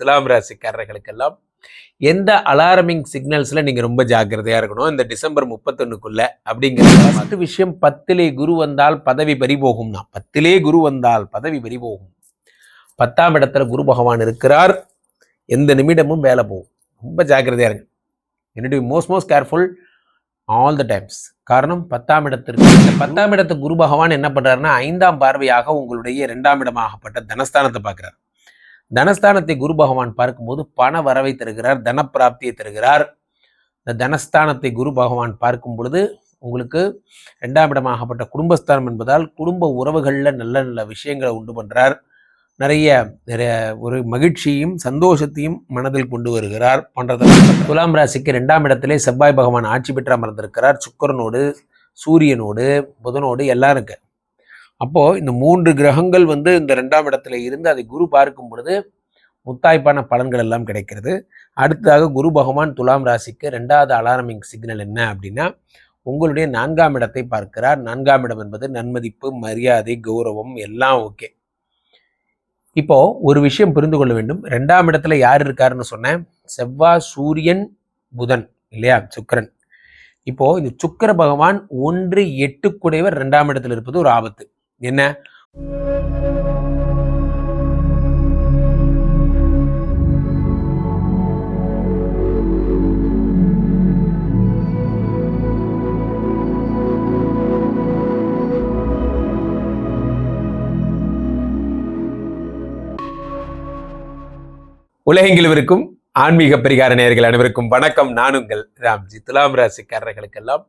துலாம் ராசிக்காரர்களுக்கெல்லாம் எந்த அலாரமிங் சிக்னல்ஸில் நீங்கள் ரொம்ப ஜாக்கிரதையாக இருக்கணும்? இந்த டிசம்பர் முப்பத்தொன்னுக்குள்ள அப்படிங்கிற ஃபர்ஸ்ட் விஷயம் பத்திலே குரு வந்தால் பதவி பறிபோகும் தான். பத்திலே குரு வந்தால் பதவி பறிபோகும் பத்தாம் இடத்துல குரு பகவான் இருக்கிறார். எந்த நிமிடமும் வேலை போகும். ரொம்ப ஜாக்கிரதையாக இருங்க. என்னுடைய most most careful all the times காரணம் பத்தாம் இடத்திற்கு இந்த பத்தாம் இடத்து குரு பகவான் என்ன பண்ணுறாருன்னா ஐந்தாம் பார்வையாக உங்களுடைய ரெண்டாம் இடமாகப்பட்ட தனஸ்தானத்தை பார்க்குறாரு. தனஸ்தானத்தை குரு பகவான் பார்க்கும்போது பண வரவை தருகிறார் தனப்பிராப்தியை தருகிறார். இந்த தனஸ்தானத்தை குரு பகவான் பார்க்கும் பொழுது உங்களுக்கு ரெண்டாம் இடமாகப்பட்ட குடும்பஸ்தானம் என்பதால் குடும்ப உறவுகளில் நல்ல நல்ல விஷயங்களை உண்டு பண்ணுறார் நிறைய நிறைய ஒரு மகிழ்ச்சியும் சந்தோஷத்தையும் மனதில் கொண்டு வருகிறார். பண்றதெல்லாம் துலாம் ராசிக்கு ரெண்டாம் இடத்திலே செவ்வாய் பகவான் ஆட்சி பெற்று அமர்ந்திருக்கிறார். சுக்கரனோடு சூரியனோடு புதனோடு எல்லாம் இருக்கு அப்போது இந்த மூன்று கிரகங்கள் வந்து இந்த ரெண்டாம் இடத்துல இருந்து அதை குரு பார்க்கும் பொழுது முத்தாய்ப்பான பலன்கள் எல்லாம் கிடைக்கிறது. அடுத்ததாக குரு பகவான் துலாம் ராசிக்கு ரெண்டாவது அலாரமிங் சிக்னல் என்ன அப்படின்னா உங்களுடைய நான்காம் இடத்தை பார்க்கிறார். நான்காம் இடம் என்பது நன்மதிப்பு மரியாதை கௌரவம் எல்லாம் ஓகே. இப்போ ஒரு விஷயம் புரிந்து கொள்ள வேண்டும். ரெண்டாம் இடத்துல யார் இருக்காருன்னு சொன்னேன். செவ்வாய் சூரியன் புதன் இல்லையா? சுக்கரன். இப்போ இந்த சுக்கிர பகவான் ஒன்று எட்டுக்குடையவர் ரெண்டாம் இடத்துல இருப்பது ஒரு ஆபத்து. என்ன? உலகெங்கிலும் ஆன்மீக பரிகார நேயர்கள் அனைவருக்கும் வணக்கம். நான் உங்கள் ராம்ஜி. துலாம் ராசிக்காரர்களுக்கெல்லாம்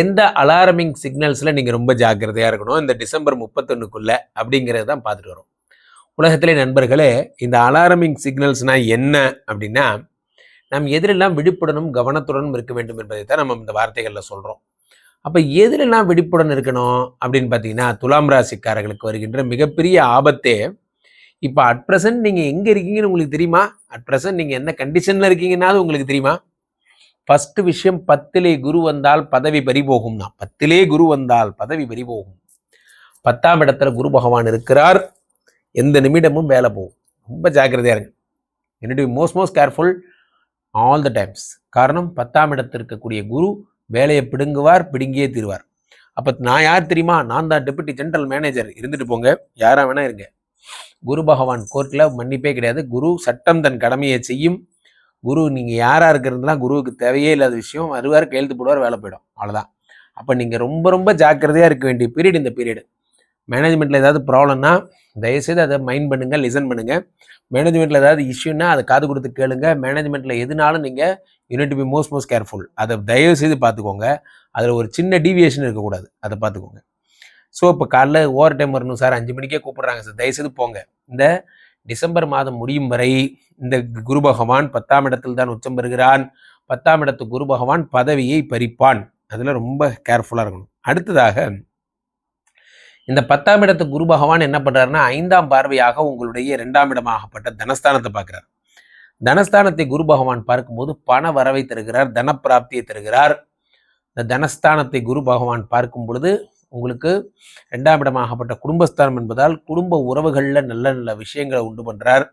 எந்த அலாரமிங் சிக்னல்ஸ்ல நீங்க ரொம்ப ஜாக்கிரதையா இருக்கணும்? இந்த டிசம்பர் முப்பத்தொன்னுக்குள்ளே அப்படிங்கிறது தான் பார்த்துட்டு வரோம். உலகத்திலே நண்பர்களே இந்த அலாரமிங் சிக்னல்ஸ்னா என்ன அப்படின்னா நாம் எதிரெல்லாம் விழிப்புடனும் கவனத்துடனும் இருக்க வேண்டும் என்பதை தான் நம்ம இந்த வார்த்தைகளில் சொல்றோம். அப்ப எதிரெல்லாம் விழிப்புடன் இருக்கணும் அப்படின்னு பார்த்தீங்கன்னா துலாம் ராசிக்காரர்களுக்கு வருகின்ற மிகப்பெரிய ஆபத்தே இப்போ அட் ப்ரெசன்ட் நீங்கள் எங்கே இருக்கீங்கன்னு உங்களுக்கு தெரியுமா? அட் ப்ரெசன்ட் நீங்கள் என்ன கண்டிஷனில் இருக்கீங்கன்னாலும் உங்களுக்கு தெரியுமா? ஃபஸ்ட்டு விஷயம் பத்திலே குரு வந்தால் பதவி பறிபோகும் தான் பத்திலே குரு வந்தால் பதவி பறிபோகும் பத்தாம் இடத்துல குரு பகவான் இருக்கிறார். எந்த நிமிடமும் வேலை போகும். ரொம்ப ஜாக்கிரதையாக இருங்க. என்னுடைய most most careful all the times காரணம் பத்தாம் இடத்தில் இருக்கக்கூடிய குரு வேலையை பிடுங்குவார் பிடுங்கியே தீருவார். அப்போ நான் யார் தெரியுமா? நான் தான் டெபுட்டி ஜென்ரல் மேனேஜர் இருந்துட்டு போங்க. யாராக வேணா இருங்க. குரு பகவான் கோர்ட்டில் மன்னிப்பே கிடையாது. குரு சட்டம் தன் கடமையை செய்யும். குரு நீங்கள் யாராக இருக்கிறதுலாம் குருவுக்கு தேவையே இல்லாத விஷயம் வருவார் கையெழுத்து போடுவார் வேலை போயிடும். அவ்வளோதான் அப்போ நீங்கள் ரொம்ப ரொம்ப ஜாக்கிரதையாக இருக்க வேண்டிய பீரியட் இந்த பீரியடு மேனேஜ்மெண்ட்டில் ஏதாவது ப்ராப்ளம்னா தயவுசெய்து அதை மைண்ட் பண்ணுங்கள் லிசன் பண்ணுங்கள் மேனேஜ்மெண்ட்டில் ஏதாவது இஷ்யூன்னா அதை காது கொடுத்து கேளுங்க. மேனேஜ்மெண்ட்டில் எதுனாலும் நீங்கள் you need be most most careful அதை தயவு செய்து பார்த்துக்கோங்க. அதில் ஒரு சின்ன டீவியேஷன் இருக்கக்கூடாது. அதை பார்த்துக்கோங்க. ஸோ இப்போ காலைல ஓவர் டைம் வரணும் சார் அஞ்சு மணிக்கே கூப்பிட்றாங்க சார் தயவுசெய்து போங்க. இந்த டிசம்பர் மாதம் முடியும் வரை இந்த குரு பகவான் பத்தாம் இடத்தில் தான் உச்சம் பெறுகிறான். பத்தாம் இடத்து குரு பகவான் பதவியை பறிப்பான். அதில் ரொம்ப கேர்ஃபுல்லாக இருக்கணும். அடுத்ததாக இந்த பத்தாம் இடத்து குரு பகவான் என்ன பண்ணுறாருன்னா ஐந்தாம் பார்வையாக உங்களுடைய ரெண்டாம் இடமாகப்பட்ட தனஸ்தானத்தை பார்க்குறார். தனஸ்தானத்தை குரு பகவான் பார்க்கும்போது பண வரவை தருகிறார் தனப்பிராப்தியை தருகிறார். இந்த தனஸ்தானத்தை குரு பகவான் பார்க்கும் பொழுது உங்களுக்கு ரெண்டாம் இடமாகப்பட்ட குடும்பஸ்தானம் என்பதால் குடும்ப உறவுகளில் நல்ல நல்ல விஷயங்களை உண்டு பண்ணுறார்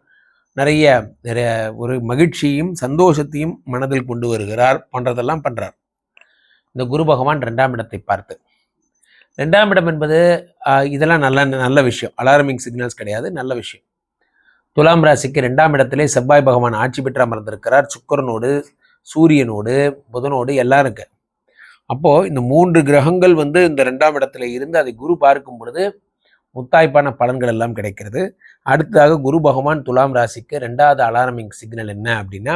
நிறைய நிறைய ஒரு மகிழ்ச்சியும் சந்தோஷத்தையும் மனதில் கொண்டு வருகிறார் பண்ணுறதெல்லாம் பண்ணுறார் இந்த குரு பகவான் ரெண்டாம் இடத்தை பார்த்து. ரெண்டாம் இடம் என்பது இதெல்லாம் நல்ல நல்ல விஷயம். அலாரமிங் சிக்னல்ஸ் கிடையாது நல்ல விஷயம். துலாம் ராசிக்கு ரெண்டாம் இடத்திலே செவ்வாய் பகவான் ஆட்சி பெற்று அமர்ந்திருக்கிறார் சுக்கரனோடு சூரியனோடு புதனோடு எல்லாம் இருக்கு. அப்போது இந்த மூன்று கிரகங்கள் வந்து இந்த ரெண்டாம் இடத்துல இருந்து அதை குரு பார்க்கும் பொழுது முத்தாய்ப்பான பலன்கள் எல்லாம் கிடைக்கிறது. அடுத்ததாக குரு பகவான் துலாம் ராசிக்கு ரெண்டாவது அலாரமிங் சிக்னல் என்ன அப்படின்னா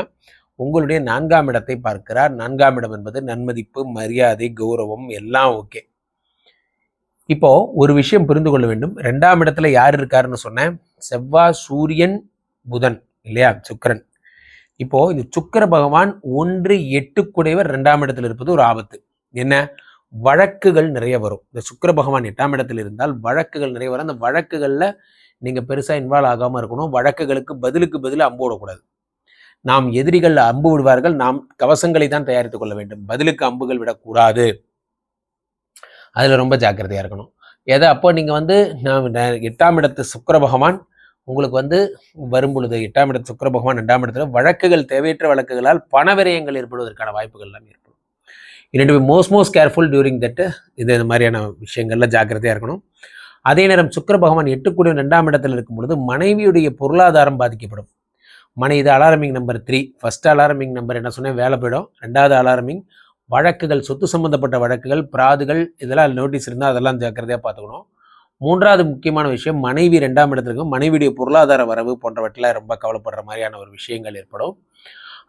உங்களுடைய நான்காம் இடத்தை பார்க்கிறார். நான்காம் இடம் என்பது நன்மதிப்பு மரியாதை கௌரவம் எல்லாம் ஓகே. இப்போ ஒரு விஷயம் புரிந்து கொள்ள வேண்டும். ரெண்டாம் இடத்துல யார் இருக்காருன்னு சொன்னேன். செவ்வாய் சூரியன் புதன் இல்லையா? சுக்கரன். இப்போ இந்த சுக்கிர பகவான் ஒன்று எட்டுக்குடையவர் ரெண்டாம் இடத்துல இருப்பது ஒரு ஆபத்து. என்ன? வழக்குகள் நிறைய வரும். இந்த சுக்கர பகவான் எட்டாம் இடத்தில் இருந்தால் வழக்குகள் நிறைய வரும். அந்த வழக்குகளில் நீங்கள் பெருசாக இன்வால்வ் ஆகாமல் இருக்கணும். வழக்குகளுக்கு பதிலுக்கு பதில் அம்பு விடக்கூடாது. நாம் எதிரிகள் அம்பு விடுவார்கள். நாம் கவசங்களை தான் தயாரித்துக் கொள்ள வேண்டும். பதிலுக்கு அம்புகள் விடக்கூடாது. அதில் ரொம்ப ஜாக்கிரதையாக இருக்கணும். எதை? அப்போ நீங்கள் வந்து நான் எட்டாம் இடத்து சுக்கர பகவான் உங்களுக்கு வந்து வரும்பொழுது எட்டாம் இடத்து சுக்கிர பகவான் ரெண்டாம் இடத்துல வழக்குகள் தேவையற்ற வழக்குகளால் பண விரயங்கள் ஏற்படுவதற்கான வாய்ப்புகள் எல்லாம் ஏற்படும். இன்னொன்று most most careful during that இது இந்த மாதிரியான விஷயங்களில் ஜாக்கிரதையாக இருக்கணும். அதே நேரம் சுக்கர பகவான் எட்டுக்கூடிய ரெண்டாம் இடத்துல இருக்கும் பொழுது மனைவியுடைய பொருளாதாரம் பாதிக்கப்படும். மனை இது alarming number three first alarming number என்ன சொன்னேன்? வேலை போயிடும். ரெண்டாவது அலாரமிங் வழக்குகள் சொத்து சம்மந்தப்பட்ட வழக்குகள் பிராதுகள் இதெல்லாம் நோட்டீஸ் இருந்தால் அதெல்லாம் ஜாக்கிரதையாக பார்த்துக்கணும். மூன்றாவது முக்கியமான விஷயம் மனைவி ரெண்டாம் இடத்துல இருக்கும். மனைவியுடைய பொருளாதார வரவு போன்றவற்றில் ரொம்ப கவலைப்படுற மாதிரியான ஒரு விஷயங்கள் ஏற்படும்.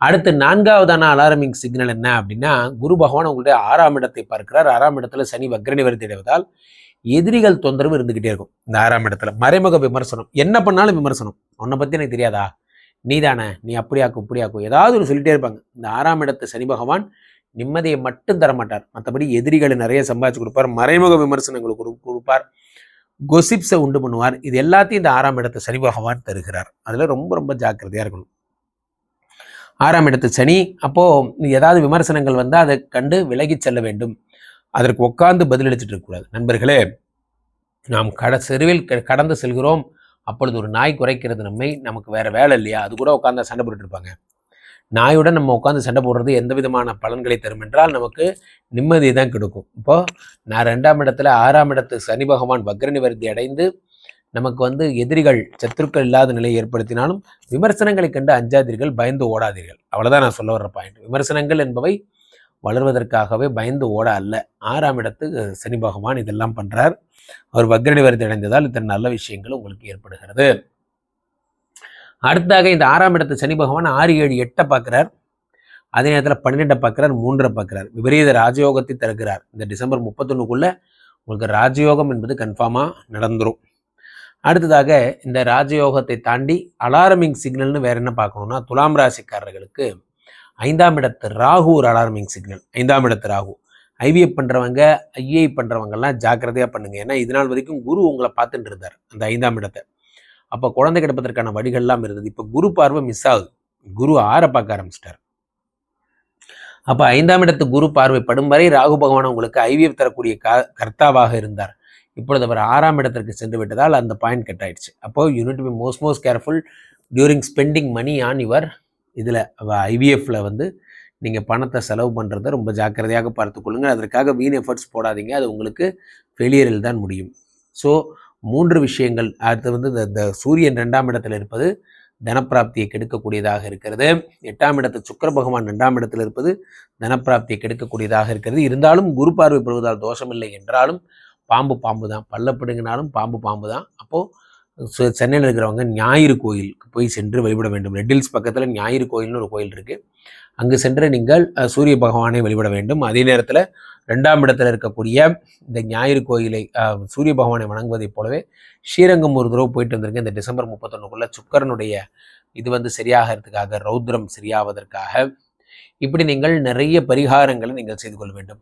அடுத்து நான்காவதான அலாரமிங் சிக்னல் என்ன அப்படின்னா குரு பகவான் உங்களுடைய ஆறாம் இடத்தை பார்க்கிறார். ஆறாம் இடத்துல சனி வக்ரநிவர்த்தி அடைவதால் எதிரிகள் தொந்தரவு இருந்துகிட்டே இருக்கும். இந்த ஆறாம் இடத்துல மறைமுக விமர்சனம். என்ன பண்ணாலும் விமர்சனம். உன்னை பற்றி எனக்கு தெரியாதா? நீதானே. நீ அப்படியாக்கும் இப்படியாக்கும் ஏதாவது ஒரு சொல்லிட்டே இருப்பாங்க. இந்த ஆறாம் இடத்து சனி பகவான் நிம்மதியை மட்டும் தரமாட்டார். மற்றபடி எதிரிகளை நிறைய சம்பாதிச்சு கொடுப்பார். மறைமுக விமர்சனங்களை கொடுப்பார். கொசிப்ஸை உண்டு பண்ணுவார். இது எல்லாத்தையும் இந்த ஆறாம் இடத்து சனி பகவான் தருகிறார். அதில் ரொம்ப ரொம்ப ஜாக்கிரதையாக இருக்கணும். ஆறாம் இடத்து சனி. அப்போது ஏதாவது விமர்சனங்கள் வந்தால் அதை கண்டு விலகிச் செல்ல வேண்டும். அதற்கு உட்கார்ந்து பதிலளிச்சுட்டு இருக்கக்கூடாது நண்பர்களே நாம் கட செருவில் க- கடந்து செல்கிறோம். அப்பொழுது ஒரு நாய் குறைக்கிறது நம்மை. நமக்கு வேறு வேலை இல்லையா? அது கூட உட்காந்து சண்டை போட்டுட்டு இருப்பாங்க. நாயுடன் நம்ம உட்காந்து சண்டை போடுறது எந்த விதமான பலன்களை தரும் என்றால் நமக்கு நிம்மதி தான் கிடைக்கும். இப்போது நான் ரெண்டாம் இடத்துல ஆறாம் இடத்து சனி பகவான் வக்ர நிவர்த்தி அடைந்து நமக்கு வந்து எதிரிகள் சத்துருக்கள் இல்லாத நிலையை ஏற்படுத்தினாலும் விமர்சனங்களை கண்டு அஞ்சாதீர்கள் பயந்து ஓடாதீர்கள். அவ்வளோதான் நான் சொல்ல வர்ற பாயிண்ட் விமர்சனங்கள் என்பவை வளர்வதற்காகவே பயந்து ஓட அல்ல. ஆறாம் இடத்து சனி பகவான் இதெல்லாம் பண்ணுறார் அவர் வக்ர அடைந்ததால் இத்தனை நல்ல விஷயங்கள் உங்களுக்கு ஏற்படுகிறது. அடுத்ததாக இந்த ஆறாம் இடத்து சனி பகவான் ஆறு ஏழு எட்டை பார்க்குறார். அதே நேரத்தில் பன்னிரெண்டை பார்க்குறார் மூன்றை பார்க்கிறார். விபரீத ராஜயோகத்தை திறக்கிறார். இந்த டிசம்பர் முப்பத்தொன்னுக்குள்ளே உங்களுக்கு ராஜயோகம் என்பது கன்ஃபார்மாக நடந்துடும் அடுத்ததாக இந்த ராஜயோகத்தை தாண்டி அலாரமிங் சிக்னல்னு வேற என்ன பார்க்கணும்னா துலாம் ராசிக்காரர்களுக்கு ஐந்தாம் இடத்து ராகு ஒரு அலாரமிங் சிக்னல் ஐந்தாம் இடத்து ராகு. ஐவிஎஃப் பண்ணுறவங்க ஐஏ பண்ணுறவங்கெல்லாம் ஜாக்கிரதையாக பண்ணுங்கள் ஏன்னா இது நாள் வரைக்கும் குரு உங்களை பார்த்துட்டு இருந்தார் அந்த ஐந்தாம் இடத்தை. அப்போ குழந்தை கிடப்பதற்கான வழிகள்லாம் இருந்தது. இப்போ குரு பார்வை மிஸ் ஆகுது. குரு ஆற பார்க்க ஆரம்பிச்சிட்டார். அப்போ ஐந்தாம் இடத்து குரு பார்வை படும் வரை ராகு பகவான் உங்களுக்கு ஐவிஎஃப் தரக்கூடிய கர்த்தாவாக இருந்தார். இப்பொழுது அவர் ஆறாம் இடத்திற்கு சென்று விட்டதால் அந்த பாயிண்ட் கட் ஆயிடுச்சு அப்போ you need be most most careful during spending money on your இதில் ஐவிஎஃப்பில் வந்து நீங்கள் பணத்தை செலவு பண்ணுறதை ரொம்ப ஜாக்கிரதையாக பார்த்துக்கொள்ளுங்கள் அதற்காக வீண் எஃபர்ட்ஸ் போடாதீங்க. அது உங்களுக்கு ஃபெயிலியரில் தான் முடியும். ஸோ மூன்று விஷயங்கள். அடுத்து வந்து இந்த- சூரியன் ரெண்டாம் இடத்துல இருப்பது தனப்பிராப்தியை கெடுக்கக்கூடியதாக இருக்கிறது. எட்டாம் இடத்து சுக்கர பகவான் ரெண்டாம் இடத்தில் இருப்பது தனப்பிராப்தியை கெடுக்கக்கூடியதாக இருக்கிறது. இருந்தாலும் குரு பார்வை பெறுவதால் தோஷமில்லை என்றாலும் பாம்பு பாம்பு தான். பல்ல பாம்பு பாம்பு தான். அப்போது சென்னையில் இருக்கிறவங்க ஞாயிறு கோயிலுக்கு போய் சென்று வழிபட வேண்டும். ரெட்டில்ஸ் பக்கத்தில் ஞாயிறு கோயில்னு ஒரு கோயில் இருக்குது அங்கு சென்று நீங்கள் சூரிய பகவானை வழிபட வேண்டும். அதே நேரத்தில் ரெண்டாம் இடத்துல இருக்கக்கூடிய இந்த ஞாயிறு கோயிலை சூரிய பகவானை வணங்குவதைப் போலவே ஸ்ரீரங்கம் ஒரு தடவை போயிட்டு வந்திருக்கேன். இந்த டிசம்பர் முப்பத்தொன்னுக்குள்ளே சுக்கரனுடைய இது வந்து சரியாகிறதுக்காக ரௌத்ரம் சரியாவதற்காக இப்படி நீங்கள் நிறைய பரிகாரங்களை நீங்கள் செய்து கொள்ள வேண்டும்.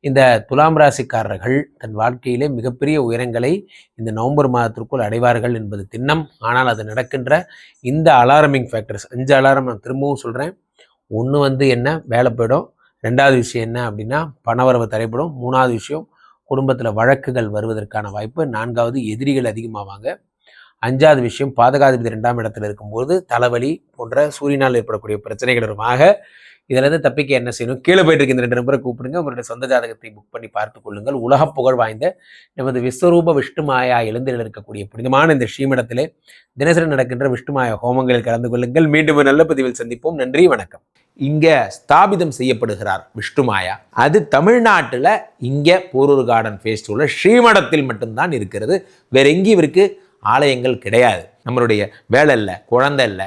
இந்த துலாம் ராசிக்காரர்கள் தன் வாழ்க்கையிலே மிகப்பெரிய உயரங்களை இந்த நவம்பர் மாதத்திற்குள் அடைவார்கள் என்பது திண்ணம். ஆனால் அது நடக்கின்ற இந்த அலாரமிங் ஃபேக்டர்ஸ் அஞ்சு அலாரம் நான் திரும்பவும் சொல்கிறேன் ஒன்று வந்து என்ன? வேலை போயிடும். ரெண்டாவது விஷயம் என்ன அப்படின்னா பணவரவு தடைப்படும் மூணாவது விஷயம் குடும்பத்தில் வழக்குகள் வருவதற்கான வாய்ப்பு. நான்காவது எதிரிகள் அதிகமாவாங்க. அஞ்சாவது விஷயம் பாதகாதிபதி ரெண்டாம் இடத்துல இருக்கும்போது தலைவலி போன்ற சூரியனால் ஏற்படக்கூடிய பிரச்சனைகள் இதிலிருந்து தப்பிக்க என்ன செய்யணும்? கீழே போயிட்டு இருக்க இந்த ரெண்டு நம்பரை கூப்பிடுங்க. உங்களுடைய சொந்த ஜாதகத்தை புக் பண்ணி பார்த்து கொள்ளுங்கள். உலக புகழ் வாய்ந்த நமது விஸ்வரூப விஷ்ணுமாயா எழுந்தில் இருக்கக்கூடிய புனிதமான இந்த ஸ்ரீமடத்திலே தினசரி நடக்கின்ற விஷ்ணுமாயா ஹோமங்களில் கலந்து கொள்ளுங்கள். மீண்டும் நல்ல பதிவில் சந்திப்போம். நன்றி வணக்கம். இங்கே ஸ்தாபிதம் செய்யப்படுகிறார் விஷ்ணுமாயா. அது தமிழ்நாட்டில் இங்கே போரூர் கார்டன் ஃபேஸ்டிவலில் ஸ்ரீமடத்தில் மட்டும்தான் இருக்கிறது. வேற எங்கேயும் இவருக்கு ஆலயங்கள் கிடையாது. நம்மளுடைய வேலை இல்லை குழந்தை இல்லை